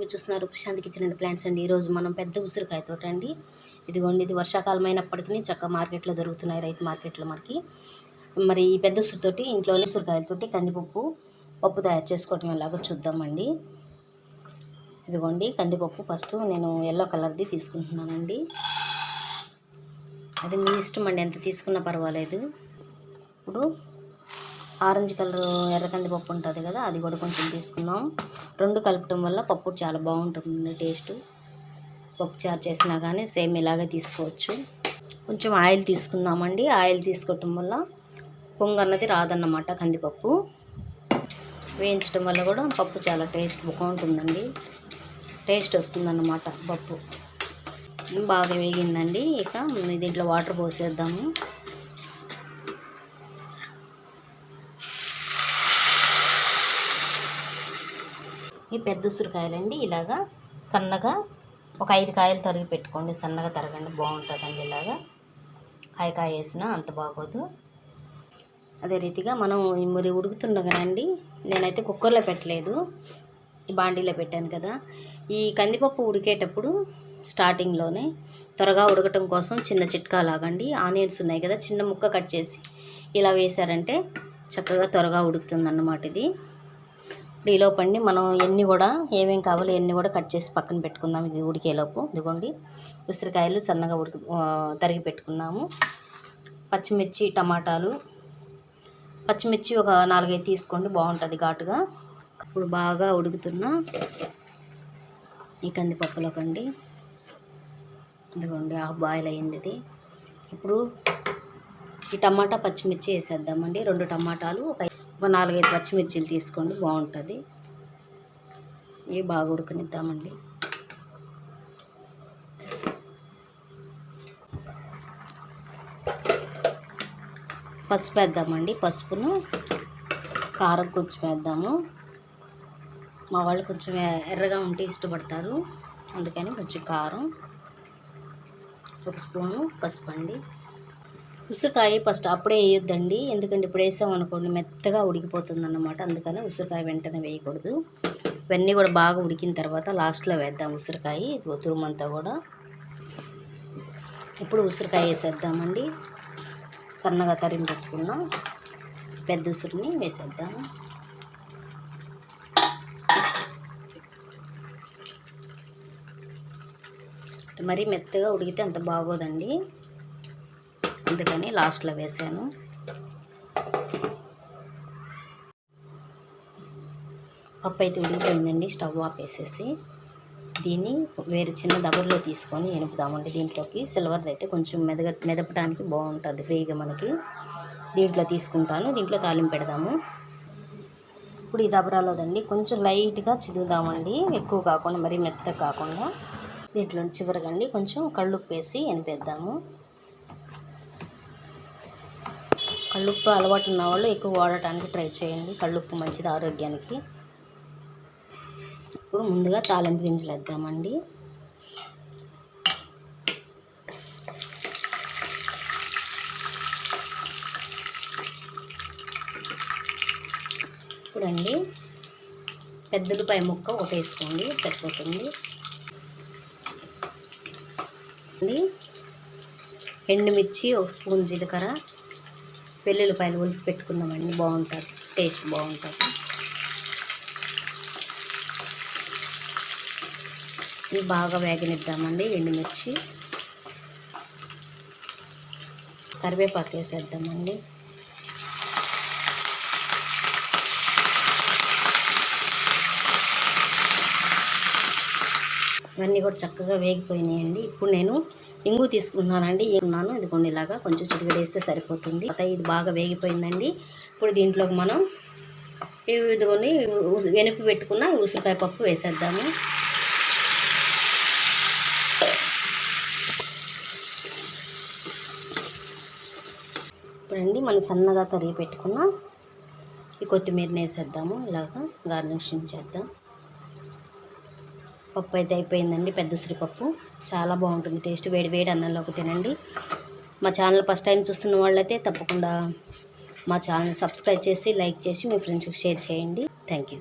మీరు చూస్తున్నారు Prashanth kitchen and plants అండి. ఈరోజు మనం పెద్ద ఉసిరికాయ తోట అండి. ఇదిగోండి ఇది వర్షాకాలం అయినప్పటికీ చక్క మార్కెట్లో దొరుకుతున్నాయి రైతు మార్కెట్లో మనకి. మరి ఈ పెద్ద ఉసిరితోటి ఇంట్లో ఉసిరికాయలతోటి కందిపప్పు పప్పు తయారు చేసుకోవటం ఎలాగో చూద్దామండి. ఇదిగోండి కందిపప్పు ఫస్ట్ నేను ఎల్లో కలర్ది తీసుకుంటున్నానండి. అది మీ ఇష్టం అండి ఎంత తీసుకున్నా పర్వాలేదు. ఇప్పుడు ఆరెంజ్ కలర్ ఎర్ర కందిపప్పు ఉంటుంది కదా అది కూడా కొంచెం తీసుకున్నాం. రెండు కలపటం వల్ల పప్పు చాలా బాగుంటుంది టేస్ట్. పప్పు చారు చేసినా కానీ సేమ్ ఇలాగే తీసుకోవచ్చు. కొంచెం ఆయిల్ తీసుకుందామండి. ఆయిల్ తీసుకోవటం వల్ల పొంగు అన్నది రాదన్నమాట కందిపప్పు. వేయించడం వల్ల కూడా పప్పు చాలా టేస్ట్ బాగుంటుందండి. టేస్ట్ వస్తుందన్నమాట పప్పు. బాగా వేగిందండి. ఇక దీంట్లో వాటర్ పోసేద్దాము. ఈ పెద్ద ఉసిరికాయలండి ఇలాగా సన్నగా ఒక ఐదు కాయలు తరిగి పెట్టుకోండి. సన్నగా తరగండి బాగుంటుందండి ఇలాగా. కాయ కాయ వేసినా అంత బాగోదు. అదే రీతిగా మనం మరి ఉడుకుతుండగానండి నేనైతే కుక్కర్లో పెట్టలేదు బాండీలో పెట్టాను కదా. ఈ కందిపప్పు ఉడికేటప్పుడు స్టార్టింగ్లోనే త్వరగా ఉడకటం కోసం చిన్న చిట్కా లాగండి. ఆనియన్స్ ఉన్నాయి కదా చిన్న ముక్క కట్ చేసి ఇలా వేశారంటే చక్కగా త్వరగా ఉడుకుతుంది అన్నమాట ఇది ఈలోపండి మనం ఎన్ని కూడా ఏమేమి కావాలో ఎన్ని కూడా కట్ చేసి పక్కన పెట్టుకుందాం. ఇది ఉడికేలోపు. ఇదిగోండి. ఉసిరికాయలు సన్నగా ఉడికి తరిగి పెట్టుకున్నాము. పచ్చిమిర్చి టమాటాలు. పచ్చిమిర్చి ఒక నాలుగైదు తీసుకోండి. బాగుంటుంది ఘాటుగా. ఇప్పుడు బాగా ఉడుకుతున్న ఈ కందిపప్పులోకండి ఇదిగోండి హాఫ్ బాయిల్ అయింది ఇది. ఇప్పుడు ఈ టమాటా పచ్చిమిర్చి వేసేద్దామండి. రెండు టమాటాలు ఒక ఒక నాలుగైదు పచ్చిమిర్చిలు తీసుకోండి బాగుంటుంది. ఇవి బాగా ఉడకనిద్దామండి. పసుపు వేద్దామండి పసుపును. కారం కొంచెం వేద్దాము. మా వాళ్ళు కొంచెం ఎర్రగా ఉంటే ఇష్టపడతారు. అందుకని కొంచెం కారం ఒక స్పూను పసుపు అండి ఉసిరికాయ ఫస్ట్ అప్పుడే వేయొద్దండి. ఎందుకంటే ఇప్పుడు వేసామనుకోండి మెత్తగా ఉడికిపోతుంది అన్నమాట అందుకని ఉసిరికాయ వెంటనే వేయకూడదు. ఇవన్నీ కూడా బాగా ఉడికిన తర్వాత లాస్ట్లో వేద్దాం ఉసిరికాయ. తురుమంతా కూడా. ఇప్పుడు ఉసిరికాయ వేసేద్దామండి. సన్నగా తరిమి పెట్టుకున్న పెద్ద ఉసిరిని వేసేద్దాము మరీ మెత్తగా ఉడికితే అంత బాగోదండి. అందుకని లాస్ట్లో వేసాను. పప్పు అయితే ఉడికిపోయిందండి స్టవ్ ఆపేసేసి దీన్ని వేరే చిన్న దబర్లో తీసుకొని ఎనుపుదామండి. దీంట్లోకి సిల్వర్ది అయితే కొంచెం మెదగ మెదపడానికి బాగుంటుంది ఫ్రీగా మనకి. దీంట్లో తీసుకుంటాను దీంట్లో తాలింపు పెడదాము. ఇప్పుడు ఈ దబరాలోదండి కొంచెం లైట్గా చిదుదామండి ఎక్కువ కాకుండా మరీ మెత్తగా కాకుండా. దీంట్లో చివరగండి కొంచెం కళ్ళుప్పేసి ఎనిపేద్దాము. కళ్ళుప్పు అలవాటు ఉన్న వాళ్ళు ఎక్కువ వాడటానికి ట్రై చేయండి. కళ్ళుప్పు మంచిది ఆరోగ్యానికి. ఇప్పుడు ముందుగా తాలింపు గింజలు వేద్దామండి. ఇప్పుడండి పై ముక్క ఒకటి వేసుకోండి. సరిపోతుంది. ఎండుమిర్చి ఒక స్పూన్ జీలకర్ర. వెల్లుల్లిపాయలు ఒలిచి పెట్టుకుందామండి. బాగుంటుంది టేస్ట్ బాగుంటుంది ఇవి బాగా వేగనిద్దామండి. ఎండుమిర్చి. కరివేపాకు వేసేద్దామండి. ఇవన్నీ కూడా చక్కగా వేగిపోయినాయండి. ఇప్పుడు నేను ఇంగు తీసుకుంటున్నానండి. ఉన్నాను ఇదిగోండి ఇలాగా కొంచెం చిటికడేస్తే సరిపోతుంది. ఇది బాగా వేగిపోయిందండి. ఇప్పుడు దీంట్లోకి మనం ఇదిగోని వెనుపు పెట్టుకున్న ఉసిరికాయ పప్పు వేసేద్దాము. ఇప్పుడండి మనం సన్నగా తరిగి పెట్టుకున్న ఈ కొత్తిమీరని వేసేద్దాము. ఇలాగా గార్నిషింగ్ చేద్దాం. పప్పు అయితే అయిపోయిందండి పెద్ద ఉసిరిపప్పు. చాలా బాగుంటుంది. టేస్ట్ వేడి వేడి అన్నంలోకి తినండి. మా ఛానల్ ఫస్ట్ టైం చూస్తున్న వాళ్ళైతే తప్పకుండా మా ఛానల్ సబ్స్క్రైబ్ చేసి లైక్ చేసి మీ ఫ్రెండ్స్కి షేర్ చేయండి. Thank you